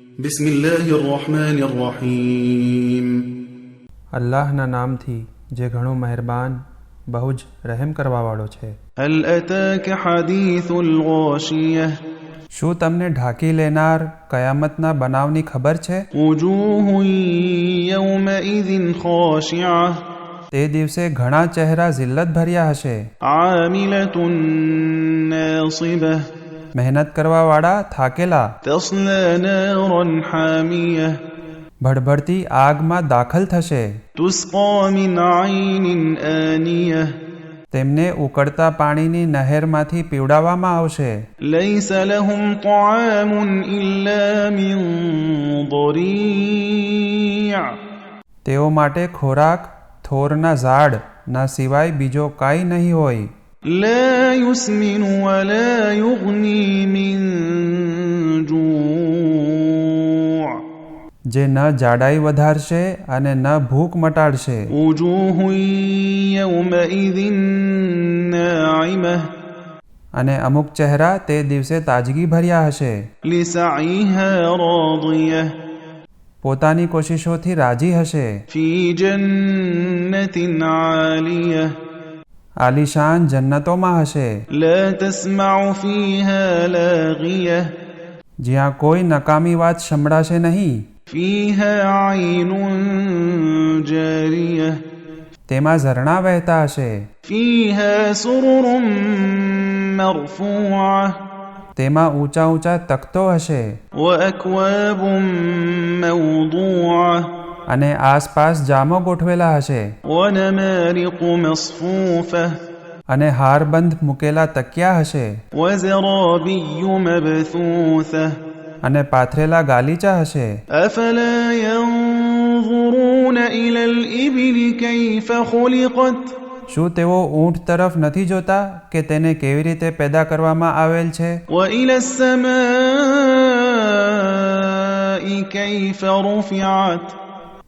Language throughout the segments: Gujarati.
بسم الله الرحمن الرحيم અલ્લાહના નામથી જે ઘણો મહેરબાન બહુ જ રહેમ કરવાવાળો છે هل أتاك حديث الغاشية શું તમને ઢાંકી લેનાર કયામતના બનાવની ખબર છે وجوه يومئذ خاشعة તે દિવસે ઘણા ચહેરા જિલ્લત ભર્યા હશે عاملة ناصبة મહેનત કરવાવાળા થાકેલા. ભડભડતી આગમાં દાખલ થશે. તેમને ઉકળતા પાણીની નહેરમાંથી પીવડાવવામાં આવશે. તેઓ માટે ખોરાક થોરના ઝાડ ના સિવાય બીજો કાંઈ નહીં હોય. لا يسمن ولا يغني من جوع જે ન જાડાઈ વધારશે અને ન ભૂખ મટાડશે وجوه يومئذ ناعمة અને અમુક ચહેરા તે દિવસે તાજગી ભર્યા હશે لسعيها راضية પોતાની કોશિશોથી રાજી હશે في جنة عالية આલિશાન જન્નતોમાં હશે. જ્યાં કોઈ નકામી વાત સંભળાશે નહીં. તેમાં ઝરણા વહેતા હશે. તેમાં ઊંચા ઊંચા તખતો હશે. અને આસપાસ જામો ગોઠવેલા હશે. અને હારબંધ મૂકેલા તકિયા હશે. અને પાથરેલા ગાલીચા હશે. શું તેઓ ઊંટ તરફ નથી જોતા કે તેને કેવી રીતે પેદા કરવામાં આવેલ છે?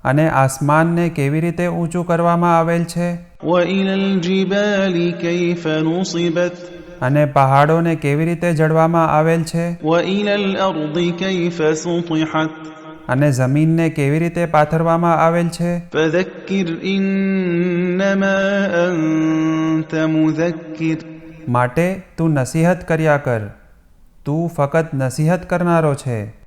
અને આસમાનને કેવી રીતે ઊંચું કરવામાં આવેલ છે? અને પહાડોને કેવી રીતે જડવામાં આવેલ છે? અને જમીનને કેવી રીતે પાથરવામાં આવેલ છે? માટે તું નસીહત કર્યા કર. તું ફક્ત નસીહત કરનારો છે.